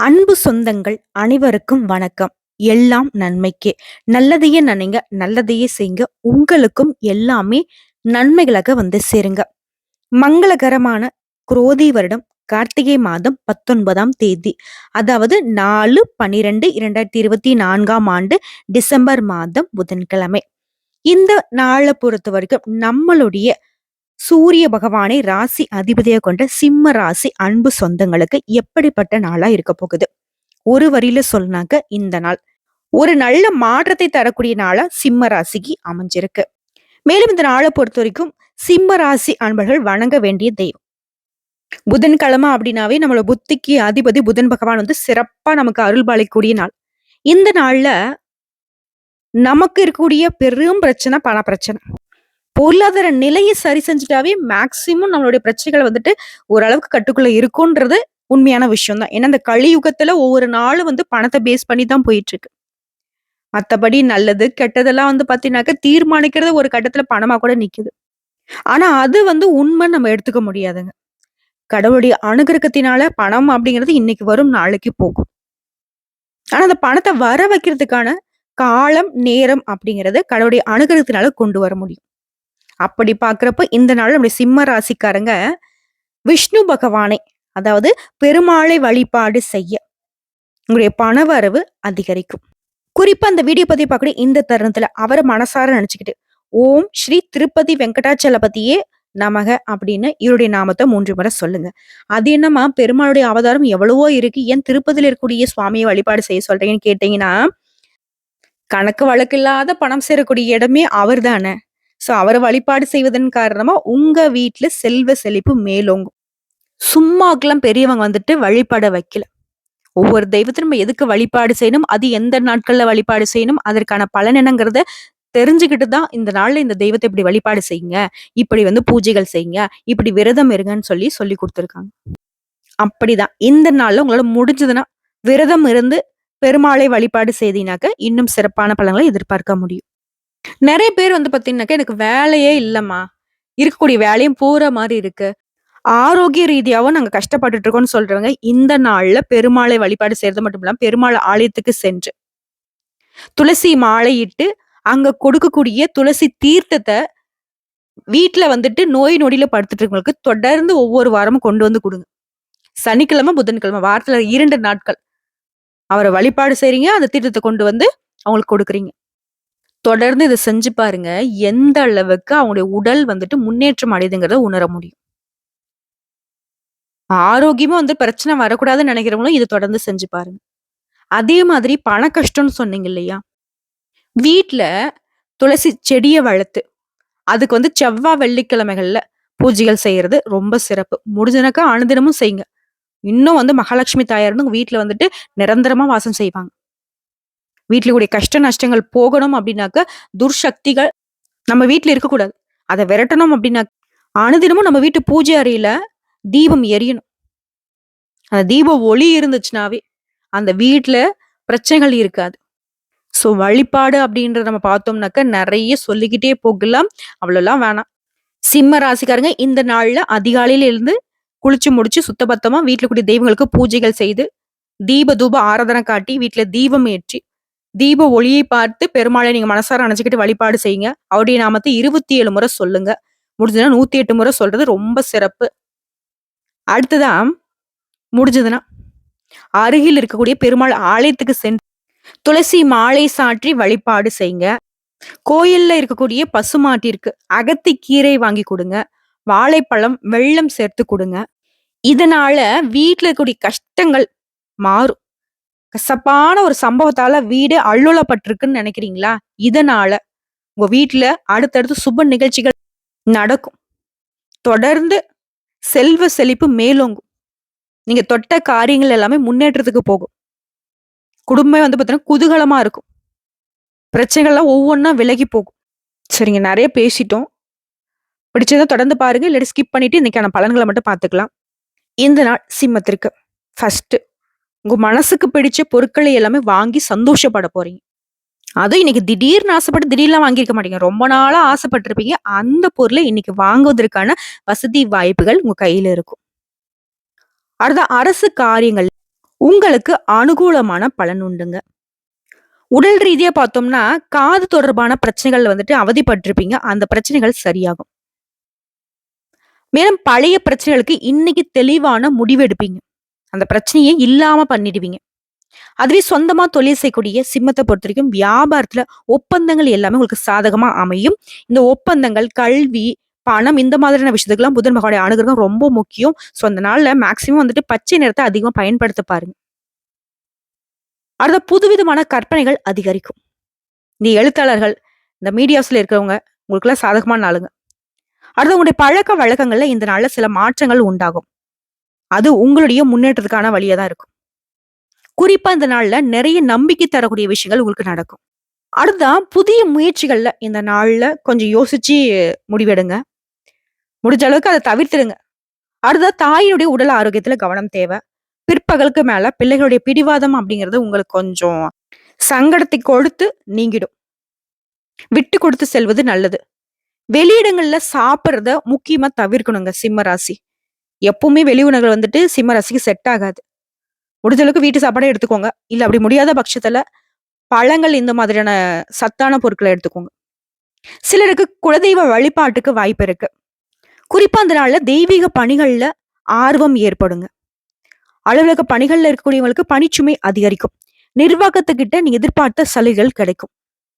அன்பு சொந்தங்கள் அனைவருக்கும் வணக்கம். எல்லாம் நன்மைக்கே. நல்லதையே நினைங்க நல்லதையே செய்யுங்க. உங்களுக்கும் எல்லாமே நன்மைகளாக வந்து சேருங்க. மங்களகரமான குரோதி வருடம் கார்த்திகை மாதம் பத்தொன்பதாம் தேதி. அதாவது நாலு பனிரெண்டு இரண்டாயிரத்தி இருபத்தி நான்காம் ஆண்டு டிசம்பர் மாதம் புதன்கிழமை. இந்த நாளை பொறுத்த வரைக்கும் நம்மளுடைய சூரிய பகவானை ராசி அதிபதியை கொண்ட சிம்ம ராசி அன்பு சொந்தங்களுக்கு எப்படிப்பட்ட நாளா இருக்க போகுது? ஒரு வரியில சொன்னாக்க இந்த நாள். ஒரு நல்ல மாற்றத்தை தரக்கூடிய நாளா சிம்ம ராசிக்கு அமைஞ்சிருக்கு. மேலும் இந்த நாளை பொறுத்த வரைக்கும் சிம்ம ராசி அன்பர்கள் வணங்க வேண்டிய தெய்வம். புதன்கிழமை அப்படின்னாவே நம்மளோட புத்திக்கு அதிபதி புதன் பகவான் வந்து சிறப்பா நமக்கு அருள் பாலிக்கக்கூடிய நாள். இந்த நாள்ல நமக்கு இருக்கக்கூடிய பெரும் பிரச்சனை பண பிரச்சனை. பொருளாதார நிலையை சரி செஞ்சுட்டாவே மேக்சிமம் நம்மளுடைய பிரச்சனைகள் வந்துட்டு ஓரளவுக்கு கட்டுக்குள்ள இருக்கும்ன்றது உண்மையான விஷயம் தான் ஏன்னா இந்த கலியுகத்துல ஒவ்வொரு நாளும் வந்து பணத்தை பேஸ் பண்ணி தான் போயிட்டு இருக்கு மற்றபடி நல்லது கெட்டதெல்லாம் வந்து பார்த்தீங்கன்னாக்க தீர்மானிக்கிறது ஒரு கட்டத்துல பணமா கூட நிக்குது. ஆனா அது வந்து உண்மை நம்ம எடுத்துக்க முடியாதுங்க. கடவுளுடைய அனுகிரகத்தினால பணம் அப்படிங்கிறது இன்னைக்கு வரும் நாளைக்கு போகும். ஆனா அந்த பணத்தை வர வைக்கிறதுக்கான காலம் நேரம் அப்படிங்கிறது கடவுளுடைய அனுகிரகத்தினால கொண்டு வர முடியும். அப்படி பார்க்குறப்ப இந்த நாள் நம்முடைய சிம்ம ராசிக்காரங்க விஷ்ணு பகவானை அதாவது பெருமாளை வழிபாடு செய்ய உங்களுடைய பணவரவு அதிகரிக்கும். குறிப்பா அந்த வீடியோ பத்தி பார்க்கணும் இந்த தருணத்துல அவரை மனசார நினைச்சுக்கிட்டு ஓம் ஸ்ரீ திருப்பதி வெங்கடாச்சலபதியே நமக அப்படின்னு இவருடைய நாமத்தை மூன்று முறை சொல்லுங்க. அது என்னமா பெருமாளுடைய அவதாரம் எவ்வளவோ இருக்கு ஏன் திருப்பதியில் இருக்கக்கூடிய சுவாமியை வழிபாடு செய்ய சொல்றீங்கன்னு கேட்டீங்கன்னா கணக்கு வழக்கு இல்லாத பணம் சேரக்கூடிய இடமே அவர் தானே ஸோ அவரை வழிபாடு செய்வதன் காரணமா உங்க வீட்டுல செல்வ செழிப்பு மேலோங்கும். சும்மாக்கெல்லாம் பெரியவங்க வந்துட்டு வழிபட வைக்கல. ஒவ்வொரு தெய்வத்தையும் நம்ம எதுக்கு வழிபாடு செய்யணும்? அது எந்த நாட்கள்ல வழிபாடு செய்யணும்? அதற்கான பலன் என்னங்கிறத தெரிஞ்சுக்கிட்டு தான் இந்த நாள்ல இந்த தெய்வத்தை இப்படி வழிபாடு செய்யுங்க. இப்படி வந்து பூஜைகள் செய்யுங்க. இப்படி விரதம் இருங்கன்னு சொல்லி சொல்லி கொடுத்துருக்காங்க. அப்படிதான். இந்த நாள்ல உங்களால முடிஞ்சதுன்னா விரதம் இருந்து பெருமாளை வழிபாடு செய்தீங்கனாக்க இன்னும் சிறப்பான பலன்களை எதிர்பார்க்க முடியும். நிறைய பேர் வந்து பாத்தீங்கன்னாக்கா எனக்கு வேலையே இல்லைம்மா. இருக்கக்கூடிய வேலையும் போகிற மாதிரி இருக்கு. ஆரோக்கிய ரீதியாகவும் நாங்கள் கஷ்டப்பட்டுட்டு இருக்கோம்னு சொல்றவங்க இந்த நாள்ல பெருமாளை வழிபாடு செய்யறது மட்டும் இல்லாமல் பெருமாள் ஆலயத்துக்கு சென்று துளசி மாலையிட்டு அங்க கொடுக்கக்கூடிய துளசி தீர்த்தத்தை வீட்டுல வந்துட்டு நோய் நொடியில படுத்துட்டு இருக்கவங்களுக்கு தொடர்ந்து ஒவ்வொரு வாரமும் கொண்டு வந்து கொடுங்க. சனிக்கிழமை புதன்கிழமை வாரத்துல இரண்டு நாட்கள். அவரை வழிபாடு செய்றீங்க அந்த தீர்த்தத்தை கொண்டு வந்து அவங்களுக்கு கொடுக்குறீங்க. தொடர்ந்து இதை செஞ்சு பாருங்க. எந்த அளவுக்கு அவங்களுடைய உடல் வந்துட்டு முன்னேற்றம் அடையுதுங்கிறத உணர முடியும். ஆரோக்கியமா வந்து பிரச்சனை வரக்கூடாதுன்னு நினைக்கிறவங்களும் இதை தொடர்ந்து செஞ்சு பாருங்க. அதே மாதிரி பண கஷ்டம்னு சொன்னீங்க இல்லையா? வீட்டில் துளசி செடியை வளர்த்து அதுக்கு வந்து செவ்வாய் வெள்ளிக்கிழமைகள்ல பூஜைகள் செய்யறது ரொம்ப சிறப்பு. முடிஞ்சனாக்கா அனுதினமும் செய்யுங்க. இன்னும் வந்து மகாலட்சுமி தாயார் வந்து உங்க வீட்டுல வந்துட்டு நிரந்தரமா வாசம் செய்வாங்க. வீட்டிலுடைய கூடிய கஷ்ட நஷ்டங்கள் போகணும் அப்படின்னாக்க துர்சக்திகள் நம்ம வீட்டில் இருக்கக்கூடாது. அதை விரட்டணும் அப்படின்னா அனுதினமும் நம்ம வீட்டு பூஜை அறையில தீபம் எரியணும். அந்த தீப ஒளி இருந்துச்சுனாவே அந்த வீட்டில் பிரச்சனைகள் இருக்காது. ஸோ வழிபாடு அப்படின்றத நம்ம பார்த்தோம்னாக்க நிறைய சொல்லிக்கிட்டே போகலாம். அவ்வளோலாம் வேணாம். சிம்ம ராசிக்காரங்க இந்த நாளில் அதிகாலையில இருந்து குளிச்சு முடிச்சு சுத்தபத்தமாக வீட்டில் கூடிய தெய்வங்களுக்கு பூஜைகள் செய்து தீப தூப ஆராதனை காட்டி வீட்டில் தீபம் ஏற்றி தீப ஒளியை பார்த்து பெருமாளை நீங்க மனசார நினைச்சுக்கிட்டு வழிபாடு செய்யுங்க. அவருடைய நாமத்தை இருபத்தி ஏழு முறை சொல்லுங்க. முடிஞ்சதுன்னா நூத்தி எட்டு முறை சொல்றது ரொம்ப சிறப்பு. அடுத்ததான் முடிஞ்சதுன்னா அருகில் இருக்கக்கூடிய பெருமாள் ஆலயத்துக்கு சென்று துளசி மாலை சாற்றி வழிபாடு செய்யுங்க. கோயில்ல இருக்கக்கூடிய பசுமாட்டிற்கு அகத்தி கீரை வாங்கி கொடுங்க. வாழைப்பழம் வெள்ளம் சேர்த்து கொடுங்க. இதனால வீட்டுல இருக்கக்கூடிய கஷ்டங்கள் மாறும். கசப்பான ஒரு சம்பவத்தால வீடு அள்ளுளப்பட்டிருக்குன்னு நினைக்கிறீங்களா? இதனால உங்க வீட்டுல அடுத்தடுத்து சுப நிகழ்ச்சிகள் நடக்கும். தொடர்ந்து செல்வ செழிப்பு மேலோங்கும். நீங்க தொட்ட காரியங்கள் எல்லாமே முன்னேற்றத்துக்கு போகும். குடும்பம் வந்து பார்த்தீங்கன்னா குதூகலமா இருக்கும். பிரச்சனைகள்லாம் ஒவ்வொன்றா விலகி போகும். சரிங்க நிறைய பேசிட்டோம். பிடிச்சதை தொடர்ந்து பாருங்க. இல்லாட்டி ஸ்கிப் பண்ணிட்டு இன்னைக்கான பலன்களை மட்டும் பார்த்துக்கலாம். இந்த நாள் சிம்மத்திற்கு ஃபர்ஸ்ட் உங்க மனசுக்கு பிடிச்ச பொருட்களை எல்லாமே வாங்கி சந்தோஷப்பட போறீங்க அதுவும் இன்னைக்கு திடீர்னு ஆசைப்பட்டு திடீர்லாம் வாங்கியிருக்க மாட்டீங்க ரொம்ப நாளா ஆசைப்பட்டிருப்பீங்க அந்த பொருளை இன்னைக்கு வாங்குவதற்கான வசதி வாய்ப்புகள் உங்க கையில இருக்கும் அடுத்த அரசு காரியங்கள் உங்களுக்கு அனுகூலமான பலன் உண்டுங்க. உடல் ரீதியா பார்த்தோம்னா, காது தொடர்பான பிரச்சனைகள் வந்துட்டு அவதிப்பட்டிருப்பீங்க அந்த பிரச்சனைகள் சரியாகும். மேலும் பழைய பிரச்சனைகளுக்கு இன்னைக்கு தெளிவான முடிவு எடுப்பீங்க. அந்த பிரச்சனையே இல்லாம பண்ணிடுவீங்க. அதுவே சொந்தமா தொழில் செய்யக்கூடிய சிம்மத்த பொறுத்தவரைக்கும் வியாபாரத்துல ஒப்பந்தங்கள் எல்லாமே உங்களுக்கு சாதகமா அமையும். இந்த ஒப்பந்தங்கள், கல்வி, பணம் இந்த மாதிரியான விஷயத்துக்குலாம் புதன் பகவானுடைய அனுகிரகம் ரொம்ப முக்கியம். ஸோ அந்த நாள்ல மேக்ஸிமம் வந்துட்டு பச்சை நிறத்தை அதிகமா பயன்படுத்த பாருங்க. அடுத்த புதுவிதமான கற்பனைகள் அதிகரிக்கும். இந்த எழுத்தாளர்கள், இந்த மீடியாஸ்ல இருக்கிறவங்க உங்களுக்கெல்லாம் சாதகமான நாளுங்க. அடுத்து உங்களுடைய பழக்க வழக்கங்கள்ல இந்த நாள்ல சில மாற்றங்கள் உண்டாகும். அது உங்களுடைய முன்னேற்றத்துக்கான வழியா தான் இருக்கும். குறிப்பா இந்த நாள்ல நிறைய நம்பிக்கை தரக்கூடிய விஷயங்கள் உங்களுக்கு நடக்கும். அடுத்தா புதிய முயற்சிகள்ல இந்த நாள்ல கொஞ்சம் யோசிச்சு முடிவெடுங்க. முடிஞ்ச அளவுக்கு அதை தவிர்த்துடுங்க. அடுத்ததா தாயினுடைய உடல் ஆரோக்கியத்துல கவனம் தேவை. பிற்பகலுக்கு மேல பிள்ளைகளுடைய பிடிவாதம் அப்படிங்கிறது உங்களுக்கு கொஞ்சம் சங்கடத்தை கொடுத்து நீங்கிடும். விட்டு கொடுத்து செல்வது நல்லது. வெளியிடங்கள்ல சாப்பிட்றத முக்கியமா தவிர்க்கணுங்க சிம்ம ராசி. எப்பவுமே வெளி உணவுகள் வந்துட்டு சிம்ம ரசிக்கு செட் ஆகாது. முடிஞ்ச அளவுக்கு வீட்டு சாப்பாடே எடுத்துக்கோங்க. இல்லை அப்படி முடியாத பட்சத்துல பழங்கள் இந்த மாதிரியான சத்தான பொருட்களை எடுத்துக்கோங்க. சிலருக்கு குலதெய்வ வழிபாட்டுக்கு வாய்ப்பு இருக்கு. குறிப்பா அந்த நாள்ல தெய்வீக பணிகள்ல ஆர்வம் ஏற்படுங்க. அலுவலக பணிகள்ல இருக்கக்கூடியவங்களுக்கு பணிச்சுமை அதிகரிக்கும். நிர்வாகத்துக்கிட்ட நீ எதிர்பார்த்த சலுகைகள் கிடைக்கும்.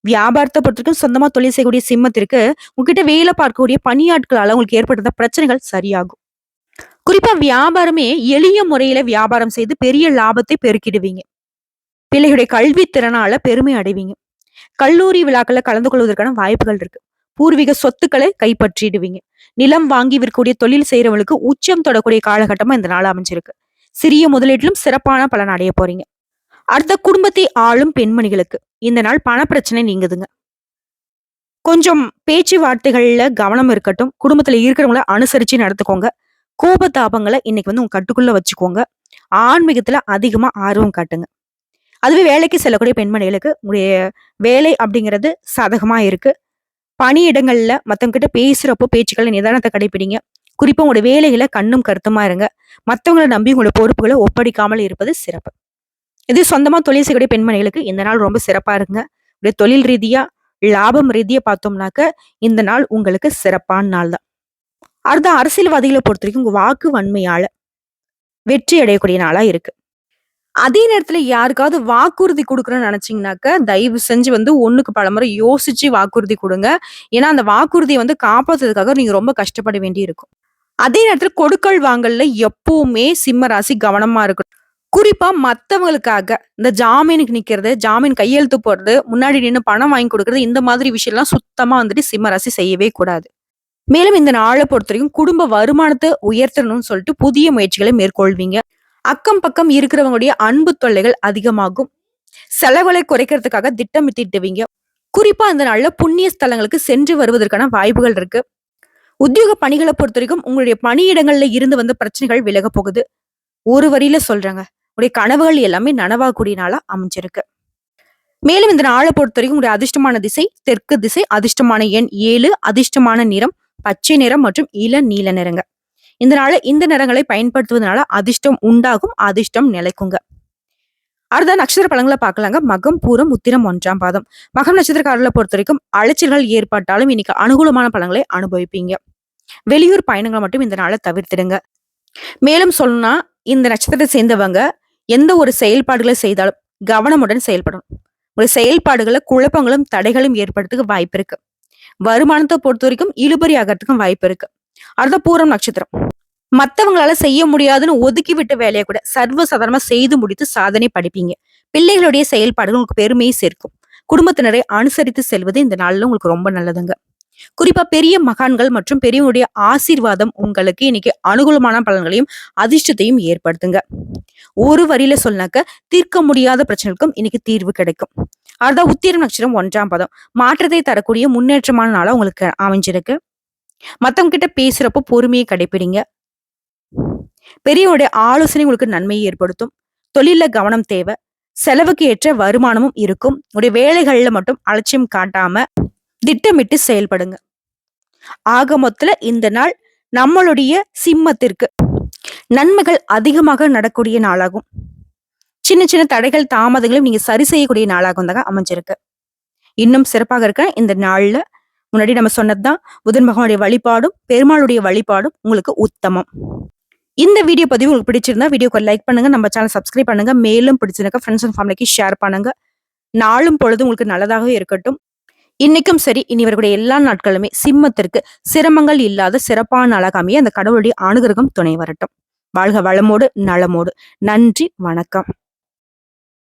வியாபாரத்தை பொறுத்தவரைக்கும் சொந்தமா தொழில் செய்யக்கூடிய சிம்மத்திற்கு உங்ககிட்ட வேலை பார்க்கக்கூடிய பணியாட்களால் உங்களுக்கு ஏற்படுத்த பிரச்சனைகள் சரியாகும். குறிப்பா வியாபாரமே எளிய முறையில வியாபாரம் செய்து பெரிய லாபத்தை பெருக்கிடுவீங்க. பிள்ளைகளுடைய கல்வி திறனால பெருமை அடைவீங்க. கல்லூரி விழாக்களில் கலந்து கொள்வதற்கான வாய்ப்புகள் இருக்கு. பூர்வீக சொத்துக்களை கைப்பற்றிடுவீங்க. நிலம் வாங்கி விற்கக்கூடிய தொழில் செய்யறவங்களுக்கு உச்சம் தொடக்கூடிய காலகட்டமா இந்த நாள் அமைஞ்சிருக்கு. சிறிய முதலீட்டிலும் சிறப்பான பலன் அடைய போறீங்க. அடுத்த குடும்பத்தை ஆளும் பெண்மணிகளுக்கு இந்த நாள் பணப்பிரச்சனை நீங்குதுங்க. கொஞ்சம் பேச்சுவார்த்தைகள்ல கவனம் இருக்கட்டும். குடும்பத்துல இருக்கிறவங்கள அனுசரிச்சு நடத்துக்கோங்க கோபத்தாபங்களை இன்னைக்கு வந்து உங்க கட்டுக்குள்ள வச்சுக்கோங்க. ஆன்மீகத்துல அதிகமா ஆர்வம் காட்டுங்க. அதுவே வேலைக்கு செல்லக்கூடிய பெண்மணிகளுக்கு உங்களுடைய வேலை அப்படிங்கிறது சாதகமா இருக்கு. பணியிடங்கள்ல மத்தவங்க கிட்ட பேசுறப்போ பேச்சுக்களை நிதானத்தை கடைப்பிடிங்க. குறிப்பா உங்களோட வேலைகளை கண்ணும் கருத்துமா இருங்க. மத்தவங்கள நம்பி உங்களோட பொறுப்புகளை ஒப்படைக்காமல் இருப்பது சிறப்பு. இதே சொந்தமா தொழில் செய்யக்கூடிய பெண்மணிகளுக்கு இந்த நாள் ரொம்ப சிறப்பா இருங்க உங்களுடைய தொழில் ரீதியா, லாபம் ரீதியா பார்த்தோம்னாக்க, இந்த நாள் உங்களுக்கு சிறப்பான நாள் தான். அடுத்த பொறுத்த வரைக்கும் உங்க வாக்கு வன்மையால வெற்றி அடையக்கூடிய நாளா இருக்கு. அதே நேரத்துல யாருக்காவது வாக்குறுதி கொடுக்குறேன்னு நினைச்சீங்கன்னாக்க, தயவு செஞ்சு வந்து 1க்கு பலமுறை யோசிச்சு வாக்குறுதி கொடுங்க ஏன்னா, அந்த வாக்குறுதியை வந்து காப்பாத்துறதுக்காக நீங்க ரொம்ப கஷ்டப்பட வேண்டி இருக்கும். அதே நேரத்துல கொடுக்கல் வாங்கல்ல எப்பவுமே சிம்ம ராசி கவனமா இருக்கணும். குறிப்பா மத்தவங்களுக்காக இந்த ஜாமீனுக்கு நிக்கிறது, ஜாமீன் கையெழுத்து போடுறது, முன்னாடி நின்று பணம் வாங்கி கொடுக்கறது இந்த மாதிரி விஷயம்லாம் சுத்தமா வந்துட்டு சிம்ம ராசி செய்யவே கூடாது. மேலும் இந்த நாளை பொறுத்தவரைக்கும் குடும்ப வருமானத்தை உயர்த்தணும்னு சொல்லிட்டு புதிய முயற்சிகளை மேற்கொள்வீங்க. அக்கம் பக்கம் இருக்கிறவங்களுடைய அன்பு தொல்லைகள் அதிகமாகும். செலவுகளை குறைக்கிறதுக்காக திட்டமிட்டுடுவீங்க. குறிப்பா இந்த நாள்ல புண்ணிய ஸ்தலங்களுக்கு சென்று வருவதற்கான வாய்ப்புகள் இருக்கு. உத்தியோக பணிகள பொறுத்தவரைக்கும் உங்களுடைய பணியிடங்கள்ல இருந்து வந்த பிரச்சனைகள் விலகப் போகுது. ஒரு வரியில சொல்றாங்க உங்களுடைய கனவுகள் எல்லாமே நனவாகக்கூடிய நாளா அமைஞ்சிருக்கு. மேலும் இந்த நாள பொறுத்தவரைக்கும் உங்களுடைய அதிர்ஷ்டமான திசை தெற்கு திசை, அதிர்ஷ்டமான எண் ஏழு அதிர்ஷ்டமான நிறம் பச்சை நிறம் மற்றும் இளநீல நிறங்க. இந்த நாள இந்த நிறங்களை பயன்படுத்துவதனால அதிர்ஷ்டம் உண்டாகும், அதிர்ஷ்டம் நிலைக்குங்க. அடுத்த நட்சத்திர பழங்களை பார்க்கலாங்க. மகம், பூரம், உத்திரம் ஒன்றாம் பாதம். மகம் பொறுத்த வரைக்கும் அலைச்சல்கள் ஏற்பட்டாலும் இன்னைக்கு அனுகூலமான பழங்களை அனுபவிப்பீங்க. வெளியூர் பயணங்களை மட்டும் இந்த நாள தவிர்த்திடுங்க. மேலும் சொல்லணும்னா, இந்த நட்சத்திரத்தை சேர்ந்தவங்க எந்த ஒரு செயல்பாடுகளை செய்தாலும் கவனமுடன் செயல்படணும். ஒரு செயல்பாடுகளை குழப்பங்களும், தடைகளும் ஏற்படுறதுக்கு வாய்ப்பு இருக்கு. வருமானத்தை பொறுத்த வரைக்கும் இழுபறி ஆகறதுக்கும் வாய்ப்பு இருக்கு. அடுத்த பூரம் நட்சத்திரம். மத்தவங்களால செய்ய முடியாதுன்னு ஒதுக்கி விட்ட வேலையை கூட சர்வ சாதாரணமா செய்து முடித்து சாதனை படிப்பீங்க பிள்ளைகளுடைய செயல்பாடுகள் உங்களுக்கு பெருமையை சேர்க்கும். குடும்பத்தினரை அனுசரித்து செல்வது இந்த நாள்ல உங்களுக்கு ரொம்ப நல்லதுங்க. குறிப்பா பெரிய மகான்கள் மற்றும் பெரியவனுடைய ஆசீர்வாதம் உங்களுக்கு இன்னைக்கு அனுகூலமான பலன்களையும், அதிர்ஷ்டத்தையும் ஏற்படுத்துங்க. ஒரு வரியில சொன்னாக்க, தீர்க்க முடியாத பிரச்சனைகளுக்கும் இன்னைக்கு தீர்வு கிடைக்கும். அடுத்த உத்திரம் நட்சத்திரம் ஒன்றாம் பதம் மாற்றத்தை தரக்கூடிய முன்னேற்றமான நாளாக உங்களுக்கு அமைஞ்சிருக்கு. மத்தவங்க கிட்ட பேசுறப்போ பொறுமையை கடைபிடிங்க பெரியவருடைய ஆலோசனை உங்களுக்கு நன்மையை ஏற்படுத்தும். தொழில கவனம் தேவை. செலவுக்கு ஏற்ற வருமானமும் இருக்கும். உடைய வேலைகள்ல மட்டும் அலட்சியம் காட்டாம திட்டமிட்டு செயல்படுங்க. ஆக மொத்தல இந்த நாள் நம்மளுடைய சிம்மத்திற்கு நன்மைகள் அதிகமாக நடக்கூடிய நாளாகும். சின்ன சின்ன தடைகள் தாமதங்களையும் நீங்க சரி செய்யக்கூடிய நாளாக வந்தாங்க அமைஞ்சிருக்கு. இன்னும் சிறப்பாக இருக்க இந்த நாள்ல முன்னாடி நம்ம சொன்னதுதான் புதன் பகவானுடைய வழிபாடும் பெருமாளுடைய வழிபாடும் உங்களுக்கு உத்தமம். இந்த வீடியோ பதிவு உங்களுக்கு பிடிச்சிருந்தா வீடியோக்கு லைக் பண்ணுங்க நம்ம சேனல் சப்ஸ்கிரைப் பண்ணுங்க மேலும் பிடிச்சிருக்க ஃப்ரெண்ட்ஸ் அண்ட் ஃபேமிலிக்கு ஷேர் பண்ணுங்க. நாளும் பொழுது உங்களுக்கு நல்லதாகவே இருக்கட்டும். இன்னைக்கும் சரி இனி வரக்கூடிய எல்லா நாட்களுமே சிம்மத்திற்கு சிரமங்கள் இல்லாத சிறப்பான நாளாக அமைய அந்த கடவுளுடைய அனுகிரகம் துணை வரட்டும். வாழ்க வளமோடு நலமோடு. நன்றி வணக்கம்.